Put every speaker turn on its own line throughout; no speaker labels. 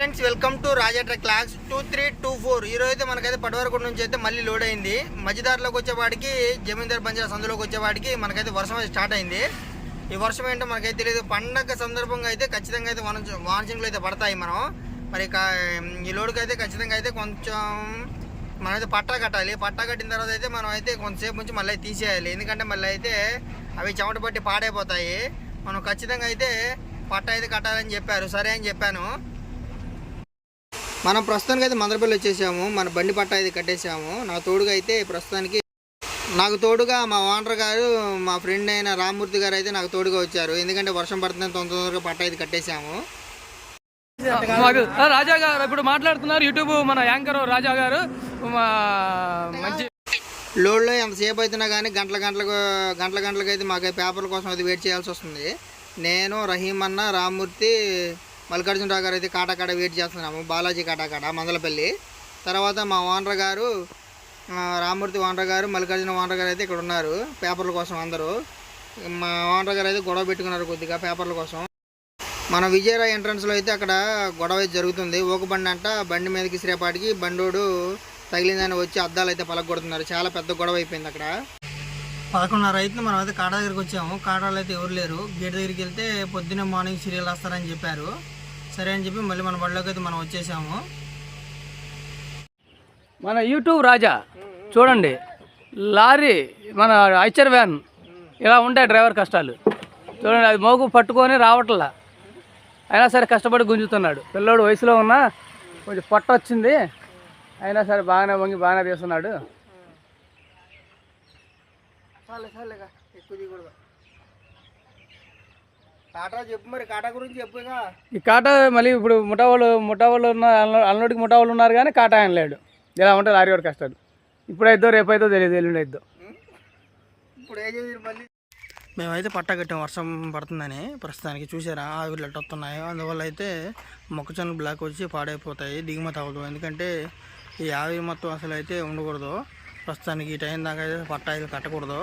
Friends welcome to Raja class two three two four ఈరోజైతే అయితే మనకైతే పడవరకుండ నుంచి అయితే మళ్ళీ లోడ్ అయింది. మధ్యదారిలోకి వచ్చేవాడికి జమీందార్ బంజారా సందులోకి వచ్చేవాడికి మనకైతే వర్షం అయితే స్టార్ట్ అయింది. ఈ వర్షం ఏంటో మనకైతే తెలియదు పండగ సందర్భంగా అయితే ఖచ్చితంగా అయితే వన వానసింగ్లు అయితే పడతాయి మనం. మరి కా- ఈ లోడ్కి అయితే ఖచ్చితంగా అయితే కొంచెం మనమైతే పట్టా కట్టాలి. పట్టా కట్టిన తర్వాత అయితే మనం అయితే కొంతసేపు నుంచి మళ్ళీ తీసేయాలి. ఎందుకంటే మళ్ళీ అయితే అవి చెమట పట్టి పాడైపోతాయి. మనం ఖచ్చితంగా అయితే పట్టా అయితే కట్టాలని చెప్పారు. సరే అని చెప్పాను. మనం ప్రస్తుతానికి అయితే మందరపల్లి వచ్చేసాము. మన బండి పట్ట అయితే కట్టేసాము. నా తోడుగా అయితే ప్రస్తుతానికి నాకు తోడుగా మా ఓనర్ గారు మా ఫ్రెండ్ అయిన రామ్మూర్తి గారు అయితే నాకు తోడుగా వచ్చారు. ఎందుకంటే వర్షం పడుతుందని తొందర తొందరగా పట్ట అయితే కట్టేసాము.
రాజా గారు ఇప్పుడు మాట్లాడుతున్నారు. యూట్యూబ్ మన యాంకర్ రాజా గారు. మంచి
లోడ్లో ఎంతసేపు అవుతున్నా కానీ గంటల గంటలకు గంటల గంటలకు అయితే మాకు పేపర్ల కోసం అది వెయిట్ చేయాల్సి వస్తుంది. నేను రహీం అన్న రామ్మూర్తి మల్లికార్జునరావు గారు అయితే కాటాకాడ వెయిట్ చేస్తున్నాము. బాలాజీ కాటాకాడ మందలపల్లి. తర్వాత మా ఓనర్ గారు రామూర్తి ఓనర్ గారు మల్లికార్జున ఓనర్ గారు అయితే ఇక్కడ ఉన్నారు. పేపర్ల కోసం అందరూ. మా ఓనర్ గారు అయితే గొడవ పెట్టుకున్నారు కొద్దిగా పేపర్ల కోసం. మన విజయరాయ్ ఎంట్రన్స్లో అయితే అక్కడ గొడవ అయితే జరుగుతుంది. ఒక బండి అంట బండి మీదకి శ్రేపాటికి బండోడు తగిలిందని వచ్చి అద్దాలు అయితే పలగొడుతున్నారు. చాలా పెద్ద గొడవ అయిపోయింది అక్కడ. పదకొండున్నర అయితే మనం అయితే కాటా దగ్గరికి వచ్చాము. కాటాలు అయితే ఎవరు లేరు. గేట్ దగ్గరికి వెళ్తే పొద్దున్నే మార్నింగ్ సీరియల్ వస్తారని చెప్పారు. సరే అని చెప్పి మళ్ళీ మన బడిలోకి అయితే మనం వచ్చేసాము.
మన యూట్యూబ్ రాజా చూడండి లారీ మన ఐచర్ వ్యాన్ ఇలా ఉంటాయి డ్రైవర్ కష్టాలు. చూడండి అది మోగు పట్టుకొని రావట్లా. అయినా సరే కష్టపడి గుంజుతున్నాడు. పిల్లోడు వయసులో ఉన్నా కొంచెం పొట్ట వచ్చింది. అయినా సరే బాగానే వంగి బాగానే తీస్తున్నాడు.
కాటా చెప్పు మరి కాటా గురించి చెప్పుగా
ఈ కాటా మళ్ళీ ఇప్పుడు ముఠా వాళ్ళు ముఠా వాళ్ళు ఉన్న అల్లడికి ముఠా వాళ్ళు ఉన్నారు కానీ కాటా ఆయన లేడు ఇలా ఉంటాయి లారీ వాడి కష్టాలు. ఇప్పుడైద్దో రేపైతో తెలియదు ఎల్లుండి అయిద్దో
ఇప్పుడు ఏం చేసి మళ్ళీ? మేమైతే పట్టా కట్టాం వర్షం పడుతుందని ప్రస్తుతానికి చూసారా ఆవిరి లెట్ వస్తున్నాయి. అందువల్ల అయితే మొక్కజొన్న బ్లాక్ వచ్చి పాడైపోతాయి దిగుమతి అవ్వదు. ఎందుకంటే ఈ ఆవిరి మొత్తం అసలు అయితే ఉండకూడదు. ప్రస్తుతానికి ఈ టైం దాకా అయితే పట్టా అయితే కట్టకూడదు.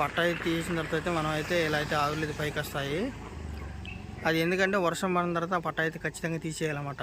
పట్టా అయితే తీసిన తర్వాత అయితే మనం అయితే ఇలా అయితే ఆవిర్లు అయితే పైకి వస్తాయి. అది ఎందుకంటే వర్షం పడిన తర్వాత పట్ట పట్టా అయితే ఖచ్చితంగా తీసేయాలన్నమాట.